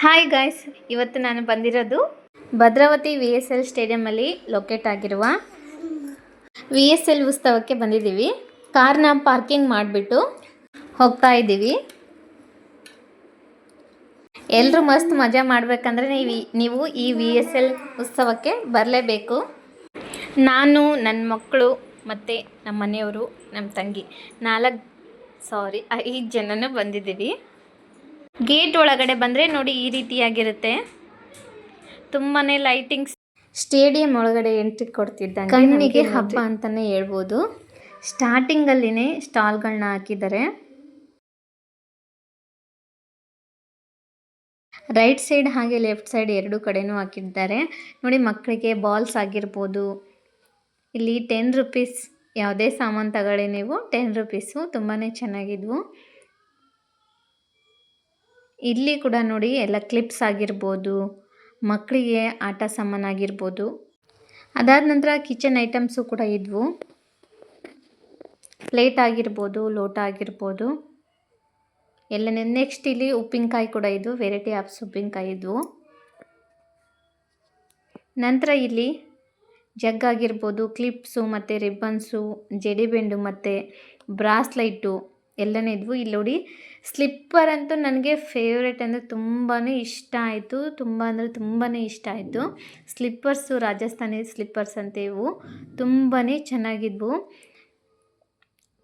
Hi guys ಇವತ್ತು ನಾನು ಬಂದಿರೋದು ಭದ್ರಾವತಿ ವಿ ಎಸ್ ಎಲ್ ಸ್ಟೇಡಿಯಮಲ್ಲಿ ಲೊಕೇಟ್ ಆಗಿರುವ ವಿ ಎಸ್ ಎಲ್ ಉತ್ಸವಕ್ಕೆ ಬಂದಿದ್ದೀವಿ. ಕಾರ್ನ ಪಾರ್ಕಿಂಗ್ ಮಾಡಿಬಿಟ್ಟು ಹೋಗ್ತಾ ಇದ್ದೀವಿ. ಎಲ್ಲರೂ ಮಸ್ತ್ ಮಜಾ ಮಾಡಬೇಕಂದ್ರೆ ನೀವು ನೀವು ಈ ವಿ ಎಸ್ ಎಲ್ ಉತ್ಸವಕ್ಕೆ ಬರಲೇಬೇಕು. ನಾನು ನನ್ನ ಮಕ್ಕಳು ಮತ್ತು ನಮ್ಮ ಮನೆಯವರು ನಮ್ಮ ತಂಗಿ ನಾಲ್ಕು ಸಾರಿ ಐದು ಜನನೂ ಬಂದಿದ್ದೀವಿ. ಗೇಟ್ ಒಳಗಡೆ ಬಂದರೆ ನೋಡಿ ಈ ರೀತಿಯಾಗಿರುತ್ತೆ. ತುಂಬಾ ಲೈಟಿಂಗ್ಸ್. ಸ್ಟೇಡಿಯಂ ಒಳಗಡೆ ಎಂಟ್ರಿ ಕೊಡ್ತಿದ್ದಂಗೆ ಕಣ್ಣಿಗೆ ಹಬ್ಬ ಅಂತಲೇ ಹೇಳ್ಬೋದು. ಸ್ಟಾರ್ಟಿಂಗಲ್ಲಿನೇ ಸ್ಟಾಲ್ಗಳನ್ನ ಹಾಕಿದ್ದಾರೆ. ರೈಟ್ ಸೈಡ್ ಹಾಗೆ ಲೆಫ್ಟ್ ಸೈಡ್ ಎರಡು ಕಡೆನೂ ಹಾಕಿದ್ದಾರೆ. ನೋಡಿ ಮಕ್ಕಳಿಗೆ ಬಾಲ್ಸ್ ಆಗಿರ್ಬೋದು. ಇಲ್ಲಿ ಟೆನ್ ರುಪೀಸ್ ಯಾವುದೇ ಸಾಮಾನು ತಗೊಳ್ಳಿ ನೀವು. ಟೆನ್ ರುಪೀಸು ತುಂಬಾ ಚೆನ್ನಾಗಿದ್ವು. ಇಲ್ಲಿ ಕೂಡ ನೋಡಿ ಎಲ್ಲ ಕ್ಲಿಪ್ಸ್ ಆಗಿರ್ಬೋದು ಮಕ್ಕಳಿಗೆ ಆಟ ಸಾಮಾನಾಗಿರ್ಬೋದು ಅದಾದ ನಂತರ ಕಿಚನ್ ಐಟಮ್ಸು ಕೂಡ ಇದ್ವು. ಪ್ಲೇಟ್ ಆಗಿರ್ಬೋದು, ಲೋಟ ಆಗಿರ್ಬೋದು. ಎಲ್ಲ ನೆಕ್ಸ್ಟ್ ಇಲ್ಲಿ ಉಪ್ಪಿನಕಾಯಿ ಕೂಡ ಇದ್ವು ವೆರೈಟಿ ಆಫ್ಸ್ ಉಪ್ಪಿನಕಾಯಿ ಇದ್ವು. ನಂತರ ಇಲ್ಲಿ ಜಗ್ ಆಗಿರ್ಬೋದು ಕ್ಲಿಪ್ಸು ಮತ್ತು ರಿಬ್ಬನ್ಸು ಜಡಿಬೆಂಡು ಮತ್ತು ಬ್ರಾಸ್ಲೈಟು ಎಲ್ಲನೇ ಇದ್ವು. ಇಲ್ಲಿ ನೋಡಿ ಸ್ಲಿಪ್ಪರ್ ಅಂತೂ ನನಗೆ ಫೇವ್ರೆಟ್ ಅಂದರೆ ತುಂಬಾ ಇಷ್ಟ ಆಯಿತು. ತುಂಬ ಅಂದರೆ ತುಂಬಾ ಇಷ್ಟ ಆಯಿತು. ಸ್ಲಿಪ್ಪರ್ಸು ರಾಜಸ್ಥಾನಿ ಸ್ಲಿಪ್ಪರ್ಸ್ ಅಂತ ಇವು. ತುಂಬಾ ಚೆನ್ನಾಗಿದ್ವು.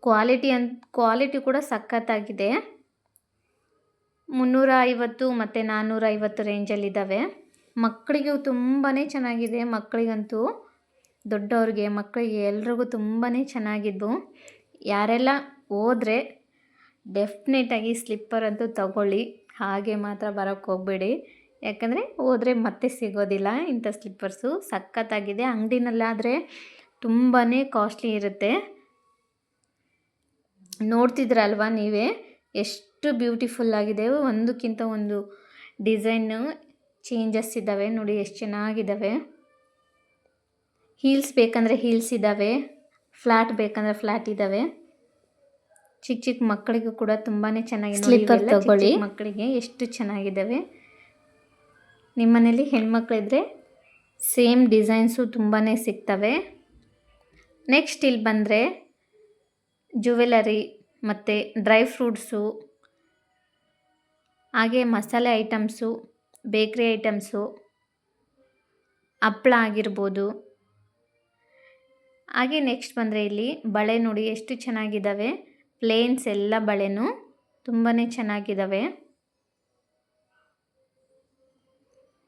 ಕ್ವಾಲಿಟಿ ಅಂತ ಕ್ವಾಲಿಟಿ ಕೂಡ ಸಖತ್ತಾಗಿದೆ. ಮುನ್ನೂರ ಐವತ್ತು ಮತ್ತು ನಾನ್ನೂರ ಐವತ್ತು ರೇಂಜಲ್ಲಿದ್ದಾವೆ ಮಕ್ಕಳಿಗೂ ತುಂಬಾ ಚೆನ್ನಾಗಿದೆ. ಮಕ್ಕಳಿಗಂತೂ, ದೊಡ್ಡವ್ರಿಗೆ, ಮಕ್ಕಳಿಗೆ ಎಲ್ರಿಗೂ ತುಂಬಾ ಚೆನ್ನಾಗಿದ್ವು. ಯಾರೆಲ್ಲ ಹೋದರೆ ಡೆಫ್ನೆಟಾಗಿ ಸ್ಲಿಪ್ಪರ್ ಅಂತೂ ತಗೊಳ್ಳಿ. ಹಾಗೆ ಮಾತ್ರ ಬರೋಕ್ಕೆ ಹೋಗಬೇಡಿ. ಯಾಕಂದರೆ ಹೋದರೆ ಮತ್ತೆ ಸಿಗೋದಿಲ್ಲ ಇಂಥ ಸ್ಲಿಪ್ಪರ್ಸು ಸಖತ್ತಾಗಿದೆ. ಅಂಗಡಿನಲ್ಲಾದರೆ ತುಂಬಾ ಕಾಸ್ಟ್ಲಿ ಇರುತ್ತೆ. ನೋಡ್ತಿದ್ರಲ್ವಾ ನೀವೇ? ಎಷ್ಟು ಬ್ಯೂಟಿಫುಲ್ ಆಗಿದೆ. ಒಂದಕ್ಕಿಂತ ಒಂದು ಡಿಸೈನು ಚೇಂಜಸ್ ಇದ್ದಾವೆ. ನೋಡಿ ಎಷ್ಟು ಚೆನ್ನಾಗಿದ್ದಾವೆ. ಹೀಲ್ಸ್ ಬೇಕಂದರೆ ಹೀಲ್ಸ್ ಇದ್ದಾವೆ. ಫ್ಲ್ಯಾಟ್ ಬೇಕಂದರೆ ಫ್ಲ್ಯಾಟ್ ಇದ್ದಾವೆ. ಚಿಕ್ಕ ಚಿಕ್ಕ ಮಕ್ಕಳಿಗೂ ಕೂಡ ತುಂಬಾ ಚೆನ್ನಾಗಿ. ತಗೊಳ್ಳಿ. ಮಕ್ಕಳಿಗೆ ಎಷ್ಟು ಚೆನ್ನಾಗಿದ್ದಾವೆ ನಿಮ್ಮನೇಲಿ ಹೆಣ್ಮಕ್ಳಿದ್ರೆ ಸೇಮ್ ಡಿಸೈನ್ಸು ತುಂಬಾ ಸಿಗ್ತವೆ. ನೆಕ್ಸ್ಟ್ ಇಲ್ಲಿ ಬಂದರೆ ಜ್ಯುವೆಲರಿ ಮತ್ತು ಡ್ರೈ ಫ್ರೂಟ್ಸು ಹಾಗೆ ಮಸಾಲೆ ಐಟಮ್ಸು ಬೇಕ್ರಿ ಐಟಮ್ಸು ಹಪ್ಪಳ ಆಗಿರ್ಬೋದು. ಹಾಗೆ ನೆಕ್ಸ್ಟ್ ಬಂದರೆ ಇಲ್ಲಿ ಬಳೆ ನೋಡಿ ಎಷ್ಟು ಚೆನ್ನಾಗಿದ್ದಾವೆ ಪ್ಲೇನ್ಸ್ ಎಲ್ಲ ಬಳೆನೂ ತುಂಬಾ ಚೆನ್ನಾಗಿದ್ದಾವೆ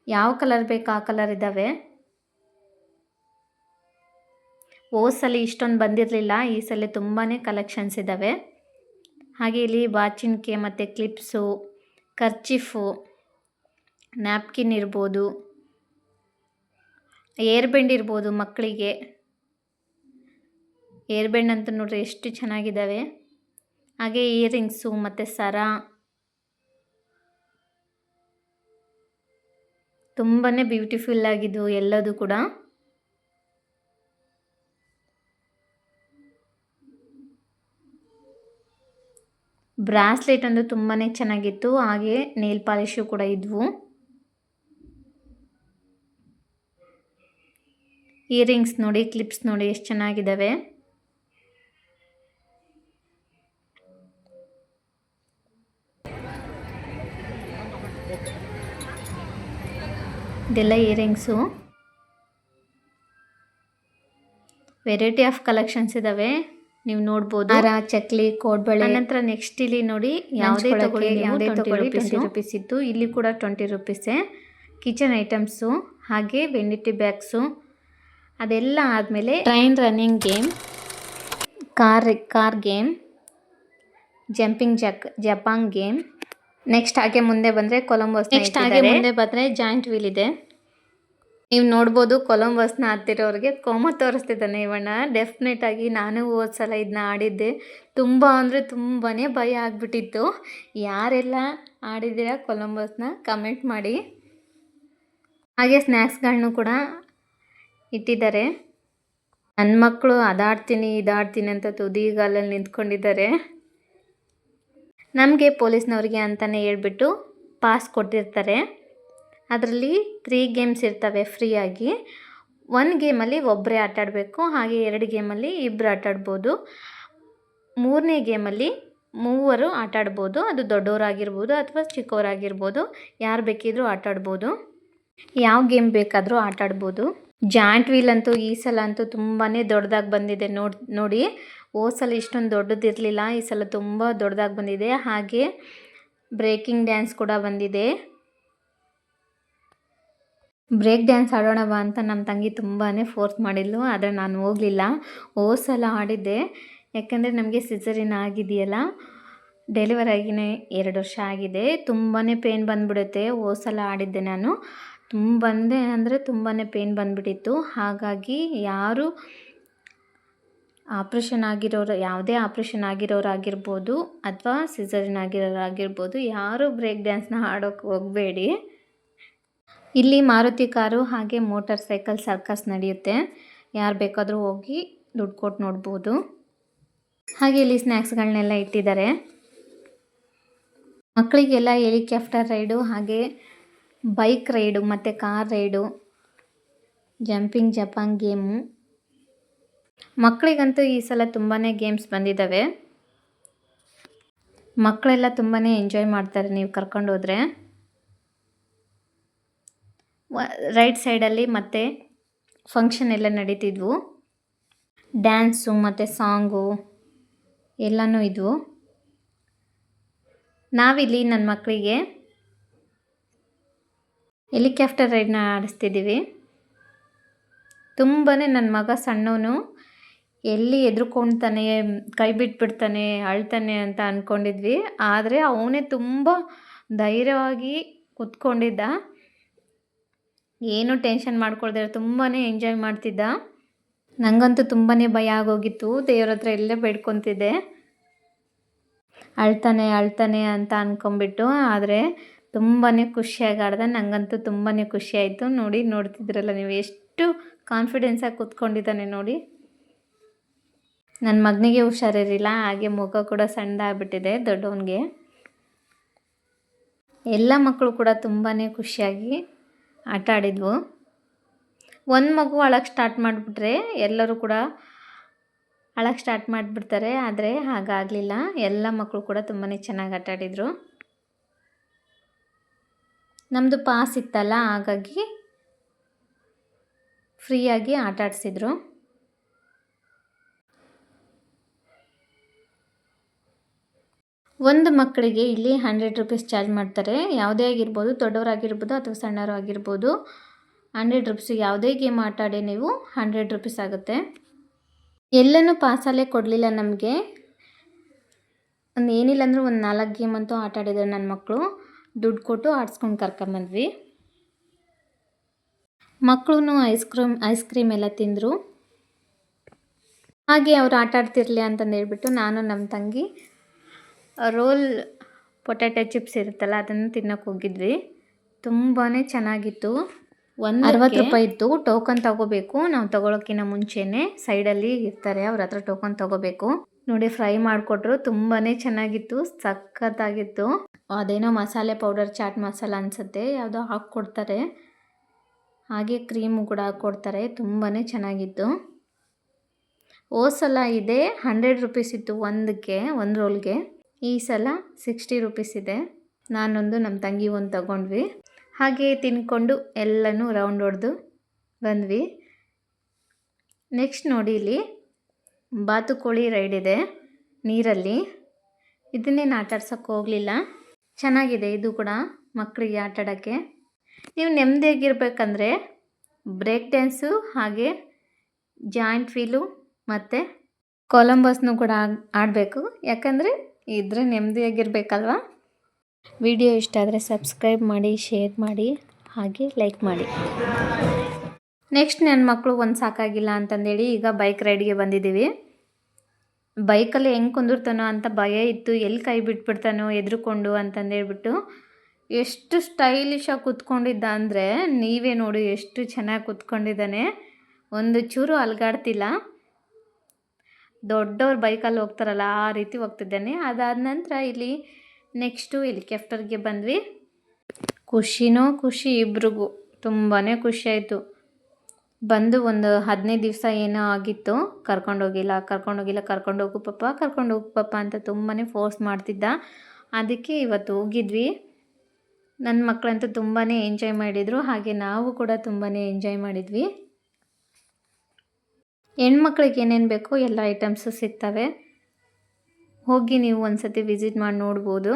ಯಾವ ಕಲರ್ ಬೇಕು ಆ ಕಲರ್ ಇದ್ದಾವೆ ಓಸಲ್ಲಿ ಇಷ್ಟೊಂದು ಬಂದಿರಲಿಲ್ಲ, ಈ ಸಲ ತುಂಬಾ ಕಲೆಕ್ಷನ್ಸ್ ಇದ್ದಾವೆ ಹಾಗೆ ಇಲ್ಲಿ ಬಾಚಿನ್ಕೆ ಮತ್ತು ಕ್ಲಿಪ್ಸು ಕರ್ಚಿಫು ನ್ಯಾಪ್ಕಿನ್ ಇರ್ಬೋದು ಏರ್ ಬೆಂಡ್ ಇರ್ಬೋದು ಮಕ್ಕಳಿಗೆ ಏರ್ಬೆಂಡ್ ಅಂತ ನೋಡ್ರಿ ಎಷ್ಟು ಚೆನ್ನಾಗಿದ್ದಾವೆ ಹಾಗೆ ಇಯರಿಂಗ್ಸು ಮತ್ತು ಸರ. ತುಂಬಾ ಬ್ಯೂಟಿಫುಲ್ ಆಗಿದ್ದು ಎಲ್ಲದು ಕೂಡ. ಬ್ರಾಸ್ಲೆಟ್ ಅಂದರೆ ತುಂಬಾ ಚೆನ್ನಾಗಿತ್ತು, ಹಾಗೆ ನೇಲ್ ಪಾಲಿಶು ಕೂಡ ಇದ್ವು. ಇಯರಿಂಗ್ಸ್ ನೋಡಿ ಕ್ಲಿಪ್ಸ್ ನೋಡಿ ಎಷ್ಟು ಚೆನ್ನಾಗಿದ್ದಾವೆ. ಇದೆಲ್ಲ ಇಯರಿಂಗ್ಸು ವೆರೈಟಿ ಆಫ್ ಕಲೆಕ್ಷನ್ಸ್ ಇದ್ದಾವೆ ನೀವು ನೋಡ್ಬೋದು. ಹಾರ ಚಕ್ಲಿ ಕೋಡ್ಬಳೆ ನಂತರ ನೆಕ್ಸ್ಟ್ ಇಲ್ಲಿ ನೋಡಿ ಯಾವುದೇ ತಗೊಳ್ಳಿ ಯಾವುದೇ ತಗೊಳ್ಳಿ ಟ್ವೆಂಟಿ ರುಪೀಸ್ ಇತ್ತು ಇಲ್ಲಿ ಕೂಡ ಟ್ವೆಂಟಿ ರುಪೀಸೇ ಕಿಚನ್ ಐಟಮ್ಸು ಹಾಗೆ ವೆನಿಟಿ ಬ್ಯಾಗ್ಸು ಅದೆಲ್ಲ ಆದಮೇಲೆ train running game car car game jumping ಜಕ್ ಜಪಾಂಗ್ ಗೇಮ್ ನೆಕ್ಸ್ಟ್ ಹಾಗೆ ಮುಂದೆ ಬಂದರೆ ಕೊಲಂಬಸ್ ನೆಕ್ಸ್ಟ್ ಹಾಗೆ ಮುಂದೆ ಬಂದರೆ ಜಾಯಿಂಟ್ ವೀಲ್ ಇದೆ. ನೀವು ನೋಡ್ಬೋದು ಕೊಲಂಬಸ್ನ ಹತ್ತಿರೋರಿಗೆ ಕೋಮ ತೋರಿಸ್ತಿದ್ದಾನೆ ಇವಣ್ಣ. ಡೆಫಿನೆಟ್ ಆಗಿ ನಾನು ಹೋದ ಸಲ ಇದನ್ನ ಆಡಿದ್ದೆ. ತುಂಬ ಅಂದರೆ ತುಂಬಾ ಭಯ ಆಗಿಬಿಟ್ಟಿತ್ತು. ಯಾರೆಲ್ಲ ಆಡಿದ್ದೀರಾ ಕೊಲಂಬಸ್ನ ಕಮೆಂಟ್ ಮಾಡಿ. ಹಾಗೆ ಸ್ನ್ಯಾಕ್ಸ್ಗಳನ್ನು ಕೂಡ ಇಟ್ಟಿದ್ದಾರೆ. ನನ್ನ ಮಕ್ಕಳು ಅದಾಡ್ತೀನಿ ಇದಾಡ್ತೀನಿ ಅಂತ ತುದಿಗಾಲಲ್ಲಿ ನಿಂತ್ಕೊಂಡಿದ್ದಾರೆ. ನಮಗೆ ಪೊಲೀಸ್ನವ್ರಿಗೆ ಅಂತಲೇ ಹೇಳ್ಬಿಟ್ಟು ಪಾಸ್ ಕೊಟ್ಟಿರ್ತಾರೆ. ಅದರಲ್ಲಿ ತ್ರೀ ಗೇಮ್ಸ್ ಇರ್ತವೆ ಫ್ರೀಯಾಗಿ ಒನ್ ಗೇಮಲ್ಲಿ ಒಬ್ಬರೇ ಆಟಾಡಬೇಕು, ಹಾಗೆ ಎರಡು ಗೇಮಲ್ಲಿ ಇಬ್ಬರು ಆಟಾಡ್ಬೋದು. ಮೂರನೇ ಗೇಮಲ್ಲಿ ಮೂವರು ಆಟಾಡ್ಬೋದು. ಅದು ದೊಡ್ಡವರಾಗಿರ್ಬೋದು ಅಥವಾ ಚಿಕ್ಕವರಾಗಿರ್ಬೋದು. ಯಾರು ಬೇಕಿದ್ರೂ ಆಟಾಡ್ಬೋದು. ಯಾವ ಗೇಮ್ ಬೇಕಾದರೂ ಆಟಾಡ್ಬೋದು. ಜಾಯಿಂಟ್ ವೀಲ್ ಅಂತೂ ಈ ಸಲ ಅಂತೂ ತುಂಬಾ ದೊಡ್ಡದಾಗಿ ಬಂದಿದೆ ನೋಡಿ. ಸಲ ಇಷ್ಟೊಂದು ದೊಡ್ಡದಿರಲಿಲ್ಲ ಈ ಸಲ ತುಂಬ ದೊಡ್ಡದಾಗಿ ಬಂದಿದೆ. ಹಾಗೆ ಬ್ರೇಕಿಂಗ್ ಡ್ಯಾನ್ಸ್ ಕೂಡ ಬಂದಿದೆ. ಬ್ರೇಕ್ ಡ್ಯಾನ್ಸ್ ಆಡೋಣವ ಅಂತ ನಮ್ಮ ತಂಗಿ ತುಂಬಾ ಫೋರ್ಸ್ ಮಾಡಿದ್ಲು, ಆದರೆ ನಾನು ಹೋಗಲಿಲ್ಲ. ಓಸಲ ಸಲ ಆಡಿದ್ದೆ. ಯಾಕಂದರೆ ನಮಗೆ ಸಿಸರಿನ್ ಆಗಿದೆಯಲ್ಲ ಡೆಲಿವರ್ ಆಗಿನೇ ಎರಡು ವರ್ಷ ಆಗಿದೆ. ತುಂಬಾ ಪೇನ್ ಬಂದುಬಿಡುತ್ತೆ. ಓಸಲ ಸಲ ಆಡಿದ್ದೆ ನಾನು. ತುಂಬಂದೇ ಅಂದರೆ ತುಂಬಾ ಪೇನ್ ಬಂದುಬಿಟ್ಟಿತ್ತು. ಹಾಗಾಗಿ ಯಾರು ಆಪ್ರೇಷನ್ ಆಗಿರೋರು, ಯಾವುದೇ ಆಪ್ರೇಷನ್ ಆಗಿರೋರಾಗಿರ್ಬೋದು ಅಥವಾ ಸಿಸರಿನ್ ಆಗಿರೋರಾಗಿರ್ಬೋದು, ಯಾರು ಬ್ರೇಕ್ ಡ್ಯಾನ್ಸ್ನ ಆಡೋಕ್ಕೆ ಹೋಗಬೇಡಿ. ಇಲ್ಲಿ ಮಾರುತಿ ಕಾರು ಹಾಗೆ ಮೋಟಾರ್ ಸೈಕಲ್ ಸರ್ಕಸ್ ನಡೆಯುತ್ತೆ. ಯಾರು ಬೇಕಾದರೂ ಹೋಗಿ ದುಡ್ಡು ಕೊಟ್ಟು ನೋಡ್ಬೋದು. ಹಾಗೆ ಇಲ್ಲಿ ಸ್ನ್ಯಾಕ್ಸ್ಗಳನ್ನೆಲ್ಲ ಇಟ್ಟಿದ್ದಾರೆ. ಮಕ್ಕಳಿಗೆಲ್ಲ ಹೆಲಿಕಾಪ್ಟರ್ ರೈಡು, ಹಾಗೆ ಬೈಕ್ ರೈಡು, ಮತ್ತು ಕಾರ್ ರೈಡು, ಜಂಪಿಂಗ್ ಜಪಾಂಗ್ ಗೇಮು ಮಕ್ಕಳಿಗಂತೂ ಈ ಸಲ ತುಂಬಾ ಗೇಮ್ಸ್ ಬಂದಿದ್ದಾವೆ ಮಕ್ಕಳೆಲ್ಲ ತುಂಬಾ ಎಂಜಾಯ್ ಮಾಡ್ತಾರೆ ನೀವು ಕರ್ಕೊಂಡು ಹೋದರೆ. ರೈಟ್ ಸೈಡಲ್ಲಿ ಮತ್ತೆ ಫಂಕ್ಷನ್ ಎಲ್ಲ ನಡೀತಿದ್ವು. ಡ್ಯಾನ್ಸು ಮತ್ತು ಸಾಂಗು ಎಲ್ಲನೂ ಇದ್ವು. ನಾವಿಲ್ಲಿ ನನ್ನ ಮಕ್ಕಳಿಗೆ ಹೆಲಿಕಾಪ್ಟರ್ ರೈಡ್ನ ಆಡಿಸ್ತಿದ್ದೀವಿ. ತುಂಬಾ ನನ್ನ ಮಗ ಸಣ್ಣವನು. ಎಲ್ಲಿ ಎದ್ರುಕೊಳ್ತಾನೆ ಕೈ ಬಿಟ್ಬಿಡ್ತಾನೆ, ಅಳ್ತಾನೆ ಅಂತ ಅಂದ್ಕೊಂಡಿದ್ವಿ ಆದರೆ ಅವನೇ ತುಂಬ ಧೈರ್ಯವಾಗಿ ಕುತ್ಕೊಂಡಿದ್ದ. ಏನು ಟೆನ್ಷನ್ ಮಾಡ್ಕೊಳ್ದಿರ ತುಂಬಾ ಎಂಜಾಯ್ ಮಾಡ್ತಿದ್ದ. ನನಗಂತೂ ತುಂಬಾ ಭಯ ಆಗೋಗಿತ್ತು. ದೇವ್ರ ಹತ್ರ ಎಲ್ಲೇ ಬೇಡ್ಕೊತಿದ್ದೆ. ಅಳ್ತಾನೆ ಅಳ್ತಾನೆ ಅಂತ ಅಂದ್ಕೊಂಬಿಟ್ಟು ಆದರೆ ತುಂಬಾ ಖುಷಿಯಾಗಿ ಆಡ್ದೆ. ನನಗಂತೂ ತುಂಬಾ ಖುಷಿ ನೋಡಿ, ನೋಡ್ತಿದ್ರಲ್ಲ ನೀವು, ಎಷ್ಟು ಕಾನ್ಫಿಡೆನ್ಸಾಗಿ ಕೂತ್ಕೊಂಡಿದ್ದಾನೆ ನೋಡಿ. ನನ್ನ ಮಗನಿಗೆ ಹುಷಾರಿರಲಿಲ್ಲ, ಹಾಗೆ ಮುಖ ಕೂಡ ಸಣ್ಣದಾಗ್ಬಿಟ್ಟಿದೆ ದೊಡ್ಡವನಿಗೆ. ಎಲ್ಲ ಮಕ್ಕಳು ಕೂಡ ತುಂಬಾ ಖುಷಿಯಾಗಿ ಆಟ ಆಡಿದ್ವು. ಒಂದು ಮಗು ಅಳಕ್ಕೆ ಸ್ಟಾರ್ಟ್ ಮಾಡಿಬಿಟ್ರೆ ಎಲ್ಲರೂ ಕೂಡ ಅಳಕ್ಕೆ ಸ್ಟಾರ್ಟ್ ಮಾಡಿಬಿಡ್ತಾರೆ, ಆದರೆ ಹಾಗಾಗಲಿಲ್ಲ. ಎಲ್ಲ ಮಕ್ಕಳು ಕೂಡ ತುಂಬಾ ಚೆನ್ನಾಗಿ ಆಟ ಆಡಿದರು. ನಮ್ಮದು ಪಾಸ್ ಇತ್ತಲ್ಲ, ಹಾಗಾಗಿ ಫ್ರೀಯಾಗಿ ಆಟ ಆಡಿಸಿದ್ರು. ಒಂದು ಮಕ್ಕಳಿಗೆ ಇಲ್ಲಿ ಹಂಡ್ರೆಡ್ ರುಪೀಸ್ ಚಾರ್ಜ್ ಮಾಡ್ತಾರೆ. ಯಾವುದೇ ಆಗಿರ್ಬೋದು, ದೊಡ್ಡವರಾಗಿರ್ಬೋದು ಅಥವಾ ಸಣ್ಣವರು ಆಗಿರ್ಬೋದು ಹಂಡ್ರೆಡ್ ರುಪೀಸ್ ಯಾವುದೇ ಗೇಮ್ ಆಟ ಆಡಿ ನೀವು ಹಂಡ್ರೆಡ್ ರುಪೀಸ್ ಆಗುತ್ತೆ. ಎಲ್ಲನೂ ಪಾಸಲ್ಲೇ ಕೊಡಲಿಲ್ಲ ನಮಗೆ. ಒಂದು ಏನಿಲ್ಲ ಅಂದ್ರೆ ಒಂದು ನಾಲ್ಕು ಗೇಮ್ ಅಂತೂ ಆಟ ನನ್ನ ಮಕ್ಕಳು ದುಡ್ಡು ಕೊಟ್ಟು ಆಡಿಸ್ಕೊಂಡು ಕರ್ಕೊಂಬಂದ್ವಿ ಮಕ್ಕಳು ಐಸ್ ಕ್ರೀಮ್ ಐಸ್ ಕ್ರೀಮ್ ಎಲ್ಲ ತಿಂದರು. ಹಾಗೆ ಅವ್ರು ಆಟ ಆಡ್ತಿರ್ಲಿ ಅಂತಂದು ಹೇಳ್ಬಿಟ್ಟು ನಾನು ನಮ್ಮ ತಂಗಿ ರೋಲ್ ಪೊಟ್ಯಾಟೊ ಚಿಪ್ಸ್ ಇರುತ್ತಲ್ಲ, ಅದನ್ನು ತಿನ್ನೋಕೆ ಹೋಗಿದ್ವಿ. ತುಂಬಾ ಚೆನ್ನಾಗಿತ್ತು. ಒಂದು ಅರವತ್ತು ರೂಪಾಯಿ ಇತ್ತು. ಟೋಕನ್ ತಗೋಬೇಕು. ನಾವು ತಗೊಳೋಕ್ಕಿಂತ ಮುಂಚೆನೆ ಸೈಡಲ್ಲಿ ಇರ್ತಾರೆ, ಅವ್ರ ಹತ್ರ ಟೋಕನ್ ತಗೋಬೇಕು. ನೋಡಿ, ಫ್ರೈ ಮಾಡಿಕೊಟ್ರು. ತುಂಬಾ ಚೆನ್ನಾಗಿತ್ತು. ಸಖತ್ತಾಗಿತ್ತು. ಅದೇನೋ ಮಸಾಲೆ ಪೌಡರ್, ಚಾಟ್ ಮಸಾಲ ಅನಿಸುತ್ತೆ. ಯಾವುದೋ ಹಾಕ್ಕೊಡ್ತಾರೆ. ಹಾಗೆ ಕ್ರೀಮು ಕೂಡ ಹಾಕ್ಕೊಡ್ತಾರೆ. ತುಂಬಾ ಚೆನ್ನಾಗಿತ್ತು. ಓಸಲ ಸಲ ಇದೆ. ಹಂಡ್ರೆಡ್ ರುಪೀಸ್ ಇತ್ತು ಒಂದಕ್ಕೆ, ಒಂದು ರೋಲ್ಗೆ. ಈ ಸಲ ಸಿಕ್ಸ್ಟಿ ರುಪೀಸ್ ಇದೆ. ನಾನೊಂದು ನಮ್ಮ ತಂಗಿ ಒಂದು ತಗೊಂಡ್ವಿ. ಹಾಗೆ ತಿನ್ಕೊಂಡು ಎಲ್ಲನೂ ರೌಂಡ್ ಹೊಡೆದು ಬಂದ್ವಿ. ನೆಕ್ಸ್ಟ್ ನೋಡಿ ಇಲ್ಲಿ ಬಾತುಕೋಳಿ ರೈಡ್ ಇದೆ ನೀರಲ್ಲಿ. ಇದನ್ನೇನು ಆಟಾಡ್ಸೋಕ್ಕೆ ಹೋಗಲಿಲ್ಲ. ಚೆನ್ನಾಗಿದೆ ಇದು ಕೂಡ ಮಕ್ಕಳಿಗೆ ಆಟಾಡೋಕ್ಕೆ. ನೀವು ನೆಮ್ಮದಿಯಾಗಿರ್ಬೇಕಂದ್ರೆ ಬ್ರೇಕ್ ಡ್ಯಾನ್ಸು ಹಾಗೆ ಜಾಯಿಂಟ್ ವೀಲು ಮತ್ತು ಕೊಲಂಬಸ್ನು ಕೂಡ ಆಡಬೇಕು. ಯಾಕಂದರೆ ಇದ್ರೆ ನೆಮ್ಮದಿಯಾಗಿರ್ಬೇಕಲ್ವಾ? ವಿಡಿಯೋ ಇಷ್ಟ ಆದರೆ ಸಬ್ಸ್ಕ್ರೈಬ್ ಮಾಡಿ, ಶೇರ್ ಮಾಡಿ, ಹಾಗೆ ಲೈಕ್ ಮಾಡಿ. ನೆಕ್ಸ್ಟ್ ನನ್ನ ಮಕ್ಕಳು ಒಂದು ಸಾಕಾಗಿಲ್ಲ ಅಂತಂದೇಳಿ ಈಗ ಬೈಕ್ ರೈಡ್ಗೆ ಬಂದಿದ್ದೀವಿ. ಬೈಕಲ್ಲಿ ಹೆಂಗೆ ಕುಂದಿರ್ತಾನೋ ಅಂತ ಭಯ ಇತ್ತು, ಎಲ್ಲಿ ಕೈ ಬಿಟ್ಬಿಡ್ತಾನೋ ಎದ್ರುಕೊಂಡು ಅಂತಂದೇಳ್ಬಿಟ್ಟು ಎಷ್ಟು ಸ್ಟೈಲಿಶಾಗಿ ಕೂತ್ಕೊಂಡಿದ್ದ ಅಂದರೆ ನೀವೇ ನೋಡಿ ಎಷ್ಟು ಚೆನ್ನಾಗಿ ಕೂತ್ಕೊಂಡಿದ್ದಾನೆ. ಒಂದು ಚೂರು ಅಲ್ಗಾಡ್ತಿಲ್ಲ. ದೊಡ್ಡವ್ರು ಬೈಕಲ್ಲಿ ಹೋಗ್ತಾರಲ್ಲ, ಆ ರೀತಿ ಹೋಗ್ತಿದ್ದಾನೆ. ಅದಾದ ನಂತರ ಇಲ್ಲಿ ನೆಕ್ಸ್ಟು ಹೆಲಿಕಾಪ್ಟರ್ಗೆ ಬಂದ್ವಿ. ಖುಷಿನೋ ಖುಷಿ, ಇಬ್ರಿಗೂ ತುಂಬಾ ಖುಷಿ ಆಯಿತು. ಬಂದು ಒಂದು ಹದಿನೈದು ದಿವಸ ಏನೋ ಆಗಿತ್ತು. ಕರ್ಕೊಂಡೋಗಿಲ್ಲ ಕರ್ಕೊಂಡೋಗಿಲ್ಲ ಕರ್ಕೊಂಡೋಗು ಪಪ್ಪ ಕರ್ಕೊಂಡೋಗು ಪಪ್ಪ ಅಂತ ತುಂಬಾ ಫೋರ್ಸ್ ಮಾಡ್ತಿದ್ದ. ಅದಕ್ಕೆ ಇವತ್ತು ಹೋಗಿದ್ವಿ. ನನ್ನ ಮಕ್ಕಳಂತೂ ತುಂಬಾ ಎಂಜಾಯ್ ಮಾಡಿದರು. ಹಾಗೆ ನಾವು ಕೂಡ ತುಂಬಾ ಎಂಜಾಯ್ ಮಾಡಿದ್ವಿ. ಹೆಣ್ಮಕ್ಳಿಗೆ ಏನೇನು ಬೇಕೋ ಎಲ್ಲ ಐಟಮ್ಸು ಸಿಗ್ತವೆ. ಹೋಗಿ ನೀವು ಒಂದು ಸತಿ ವಿಸಿಟ್ ಮಾಡಿ ನೋಡ್ಬೋದು.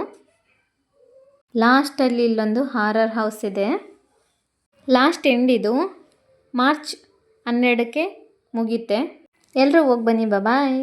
ಲಾಸ್ಟಲ್ಲಿ ಇಲ್ಲೊಂದು ಹಾರರ್ ಹೌಸ್ ಇದೆ. ಲಾಸ್ಟ್ ಎಂಡ್ ಇದು ಮಾರ್ಚ್ ಹನ್ನೆರಡಕ್ಕೆ ಮುಗಿತೆ. ಎಲ್ಲರೂ ಹೋಗಿ ಬನ್ನಿ ಬಾಯ್